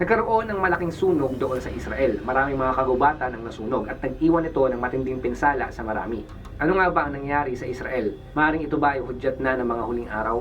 Nagkaroon ng malaking sunog doon sa Israel. Maraming mga kagubatan ang nasunog at nag-iwan ito ng matinding pinsala sa marami. Ano nga ba ang nangyari sa Israel? Maaring ito ba ay hudyat na ng mga huling araw?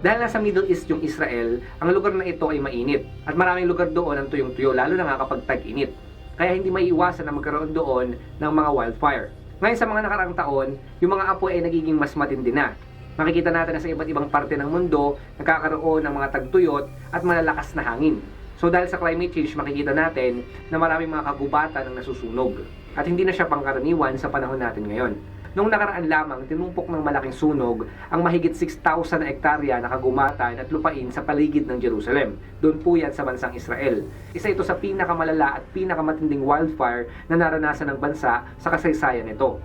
Dahil nasa Middle East yung Israel, ang lugar na ito ay mainit. At maraming lugar doon ang tuyong-tuyo, lalo na nga kapag tag-init. Kaya hindi maiiwasan na magkaroon doon ng mga wildfire. Ngayon sa mga nakaraang taon, yung mga apoy ay nagiging mas matindi na. Makikita natin na sa iba't ibang parte ng mundo, nagkakaroon ng mga tagtuyot at malalakas na hangin. So dahil sa climate change, makikita natin na maraming mga kagubatan ang nasusunog. At hindi na siya pangkaraniwan sa panahon natin ngayon. Noong nakaraan lamang, tinumpok ng malaking sunog ang mahigit 6,000 na ektarya na kagumatan at lupain sa paligid ng Jerusalem. Doon po yan sa bansang Israel. Isa ito sa pinakamalala at pinakamatinding wildfire na naranasan ng bansa sa kasaysayan nito.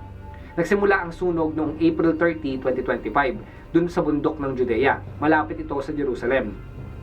Nagsimula ang sunog noong April 30, 2025, dun sa bundok ng Judea. Malapit ito sa Jerusalem.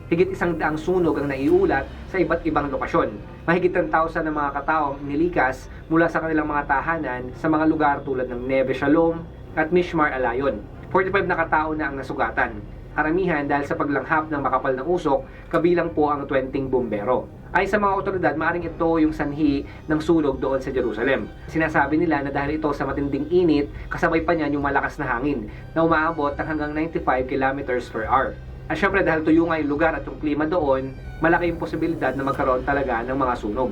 Higit isang daang sunog ang naiulat sa iba't ibang lokasyon. Mahigit 10,000 ng mga katao nilikas mula sa kanilang mga tahanan sa mga lugar tulad ng Neve Shalom at Mishmar Alayon. 45 na katao na ang nasugatan. Karamihan dahil sa paglanghap ng makapal na usok, kabilang po ang 20 bumbero. Ay sa mga otoridad, maaaring ito yung sanhi ng sunog doon sa Jerusalem. Sinasabi nila na dahil ito sa matinding init, kasabay pa niyan yung malakas na hangin na umaabot ng hanggang 95 kilometers per hour. At syempre dahil tuyo nga yung lugar at yung klima doon, malaki yung posibilidad na magkaroon talaga ng mga sunog.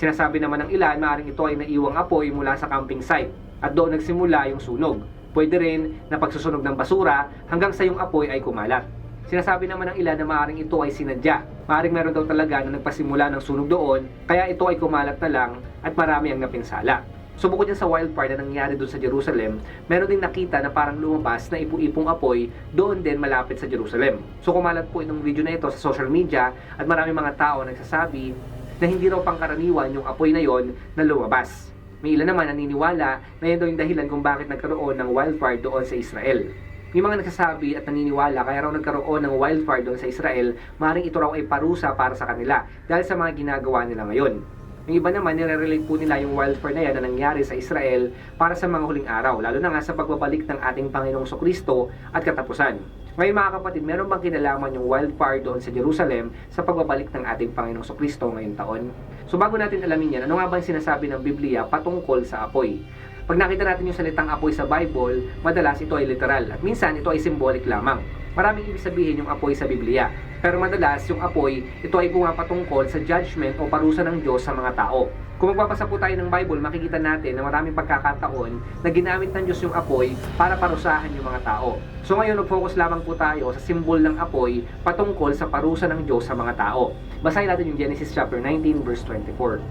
Sinasabi naman ng ilan, maaaring ito ay naiwang apoy mula sa camping site at doon nagsimula yung sunog. Pwede rin na pagsusunog ng basura hanggang sa yung apoy ay kumalat. Sinasabi naman ng ilan na maaaring ito ay sinadya. Maaaring meron daw talaga na nagpasimula ng sunog doon, kaya ito ay kumalat na lang at marami ang napinsala. So bukod yan sa wildfire na nangyari doon sa Jerusalem, meron din nakita na parang lumabas na ipu-ipong apoy doon din malapit sa Jerusalem. So kumalat po itong video na ito sa social media at maraming mga tao nagsasabi na hindi raw pangkaraniwan yung apoy na yon na lumabas. May ilan naman naniniwala na yan daw yung dahilan kung bakit nagkaroon ng wildfire doon sa Israel. May mga nagsasabi at naniniwala kaya raw nagkaroon ng wildfire doon sa Israel, maaaring ito raw ay parusa para sa kanila dahil sa mga ginagawa nila ngayon. Yung iba naman, nire-relate po nila yung wildfire na yan na nangyari sa Israel para sa mga huling araw, lalo na nga sa pagbabalik ng ating Panginoong Kristo at katapusan. Ngayon mga kapatid, meron bang kinalaman yung wildfire doon sa Jerusalem sa pagbabalik ng ating Panginoong Kristo ngayong taon? So bago natin alamin yan, ano nga ba yung sinasabi ng Biblia patungkol sa apoy? Pag nakita natin yung salitang apoy sa Bible, madalas ito ay literal at minsan ito ay symbolic lamang. Maraming ibig sabihin yung apoy sa Biblia. Pero madalas yung apoy, ito ay pumapatungkol sa judgment o parusa ng Diyos sa mga tao. Kung magbabasa po tayo ng Bible, makikita natin na maraming pagkakataon na ginamit ng Diyos yung apoy para parusahan yung mga tao. So ngayon, nag-focus lamang po tayo sa simbol ng apoy patungkol sa parusa ng Diyos sa mga tao. Basahin natin yung Genesis chapter 19 verse 24.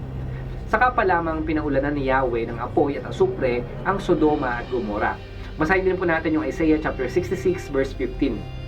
Saka pa lamang pinaulanan ni Yahweh ng apoy at asupre ang Sodoma at Gomora. Basahin din po natin yung Isaiah chapter 66 verse 15.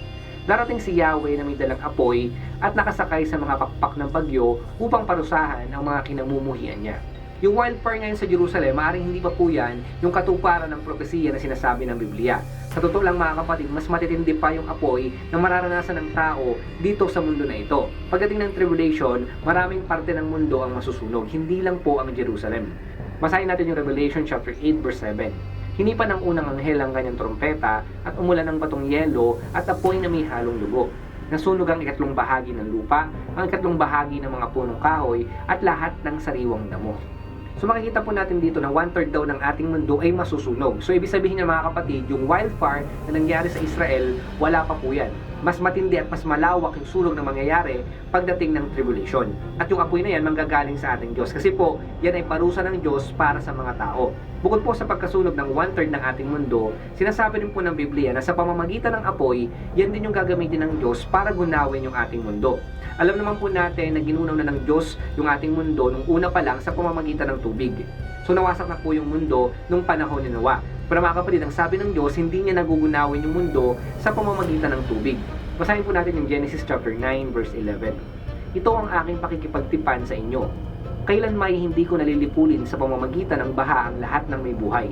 Darating si Yahweh na may dalang apoy at nakasakay sa mga pakpak ng bagyo upang parusahan ang mga kinamumuhian niya. Yung wildfire ngayon sa Jerusalem, maaaring hindi pa po yan yung katuparan ng propesiya na sinasabi ng Biblia. Sa totoo lang mga kapatid, mas matitindi pa yung apoy na mararanasan ng tao dito sa mundo na ito. Pagdating ng tribulation, maraming parte ng mundo ang masusunog, hindi lang po ang Jerusalem. Basahin natin yung Revelation chapter 8 verse 7. Hinipan ng unang anghel ang kanyang trompeta at umulan ng batong yelo at apoy na may halong dugo. Nasunog ang ikatlong bahagi ng lupa, ang ikatlong bahagi ng mga punong kahoy at lahat ng sariwang damo. So makikita po natin dito na one-third daw ng ating mundo ay masusunog. So ibig sabihin niya mga kapatid, yung wildfire na nangyari sa Israel, wala pa po yan. Mas matindi at mas malawak yung sulog na mangyayari pagdating ng tribulation. At yung apoy na yan manggagaling sa ating Diyos. Kasi po, yan ay parusa ng Diyos para sa mga tao. Bukod po sa pagkasunog ng one-third ng ating mundo, sinasabi din po ng Biblia na sa pamamagitan ng apoy, yan din yung gagamitin ng Diyos para gunawin yung ating mundo. Alam naman po natin na ginunaw na ng Diyos yung ating mundo nung una pa lang sa pamamagitan ng tubig. So nawasak na po yung mundo nung panahon ni Noah. Pero mga kapatid, ang sabi ng Diyos, hindi niya nagugunawin yung mundo sa pamamagitan ng tubig. Basahin po natin yung Genesis chapter 9 verse 11. Ito ang aking pakikipagtipan sa inyo. Kailan may hindi ko nalilipulin sa pamamagitan ng baha ang lahat ng may buhay.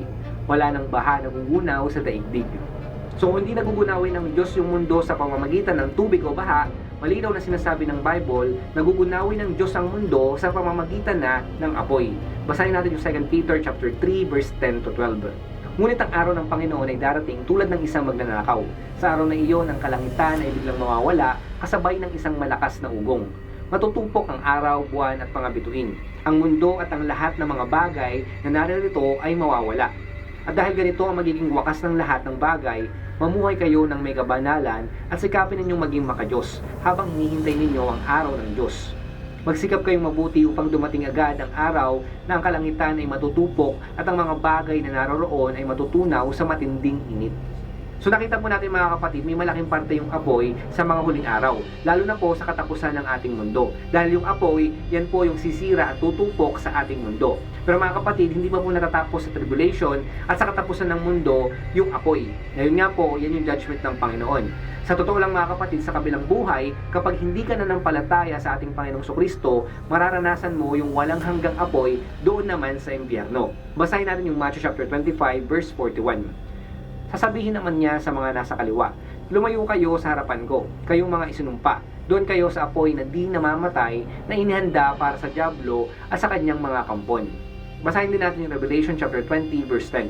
Wala ng baha na gugunaw sa daigdig. So kung hindi nagugunawin ng Diyos yung mundo sa pamamagitan ng tubig o baha, malinaw na sinasabi ng Bible, nagugunawin ng Diyos ang mundo sa pamamagitan na ng apoy. Basahin natin yung 2 Peter chapter 3 verse 10 to 12. Ngunit ang araw ng Panginoon ay darating tulad ng isang magnanakaw. Sa araw na iyon, ang kalangitan ay biglang mawawala kasabay ng isang malakas na ugong. Matutupok ang araw, buwan at mga bituin. Ang mundo at ang lahat ng mga bagay na naririto ay mawawala. At dahil ganito ang magiging wakas ng lahat ng bagay, mamuhay kayo ng may kabanalan at sikapin ninyong maging makajos habang hinihintay ninyo ang araw ng Diyos. Magsikap kayong mabuti upang dumating agad ang araw na ang kalangitan ay matutupok at ang mga bagay na naroroon ay matutunaw sa matinding init. So nakita po natin mga kapatid, may malaking parte yung apoy sa mga huling araw, lalo na po sa katapusan ng ating mundo. Dahil yung apoy, yan po yung sisira at tutupok sa ating mundo. Pero mga kapatid, hindi pa po natatapos sa tribulation at sa katapusan ng mundo yung apoy. Ngayon nga po, yan yung judgment ng Panginoon. Sa totoo lang mga kapatid, sa kabilang buhay, kapag hindi ka nananampalataya sa ating Panginoong Kristo, mararanasan mo yung walang hanggang apoy doon naman sa impyerno. Basahin natin yung Matthew chapter 25 verse 41. Sasabihin naman niya sa mga nasa kaliwa, Lumayo kayo sa harapan ko, kayong mga isinumpa. Doon kayo sa apoy na di namamatay na inihanda para sa Diablo at sa kanyang mga kampon. Basahin din natin yung Revelation chapter 20 verse 10.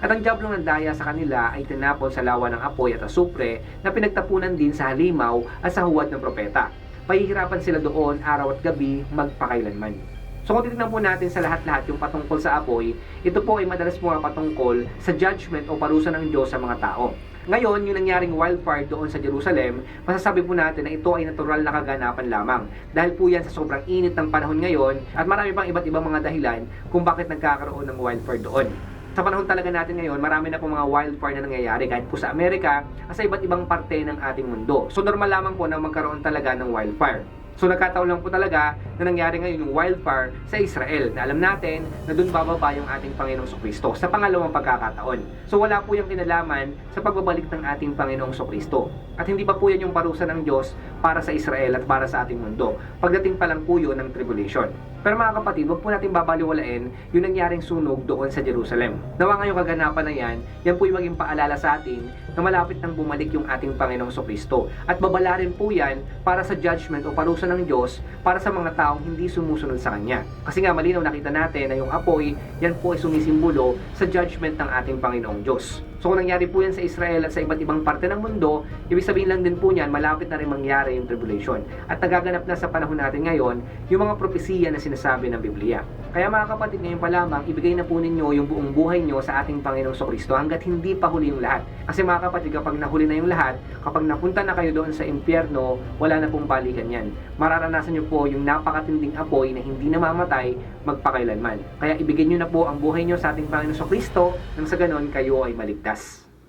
At ang Diablo ng daya sa kanila ay tinapon sa lawa ng apoy at asupre na pinagtapunan din sa halimaw at sa huwad ng propeta. Pahihirapan sila doon araw at gabi magpakailanman. So kung titignan po natin sa lahat-lahat yung patungkol sa apoy, ito po ay madalas nga patungkol sa judgment o parusa ng Diyos sa mga tao. Ngayon, yung nangyaring wildfire doon sa Jerusalem, masasabi po natin na ito ay natural na kaganapan lamang. Dahil po yan sa sobrang init ng panahon ngayon at marami pang iba't ibang mga dahilan kung bakit nagkakaroon ng wildfire doon. Sa panahon talaga natin ngayon, marami na po mga wildfire na nangyayari kahit po sa Amerika at sa iba't ibang parte ng ating mundo. So normal lamang po na magkaroon talaga ng wildfire. So nagkataon lang po talaga na nangyari ngayon yung wildfire sa Israel na alam natin na doon bababa yung ating Panginoong Kristo sa pangalawang pagkakataon. So wala po yung kinalaman sa pagbabalik ng ating Panginoong Kristo. At hindi pa po yan yung parusa ng Diyos para sa Israel at para sa ating mundo. Pagdating pa lang po yun ng tribulation. Pero mga kapatid, huwag po natin babaliwalain yung nangyaring sunog doon sa Jerusalem. Nawa ngayong kaganapan na yan, yan po yung maging paalala sa atin na malapit nang bumalik yung ating Panginoong Kristo. At babala rin po yan para sa judgment o parusa ng Diyos para sa mga taong hindi sumusunod sa Kanya. Kasi nga malinaw nakita natin na yung apoy, yan po ay sumisimbolo sa judgment ng ating Panginoong Diyos. So kung nangyari po yan sa Israel at sa iba't ibang parte ng mundo, ibig sabihin lang din po niyan, malapit na rin mangyari yung tribulation. At nagaganap na sa panahon natin ngayon, yung mga propesiya na sinasabi ng Biblia. Kaya mga kapatid, ngayon pa lamang, ibigay na po ninyo yung buong buhay nyo sa ating Panginoong Kristo hanggat hindi pa huli yung lahat. Kasi mga kapatid, kapag nahuli na yung lahat, kapag napunta na kayo doon sa impyerno, wala na pong balikan yan. Mararanasan nyo po yung napakatinding apoy na hindi namamatay magpakailanman. Kaya ibigay nyo na po ang buhay nyo sa ating Panginoong Kristo nang sa ganon kayo ay maligtas.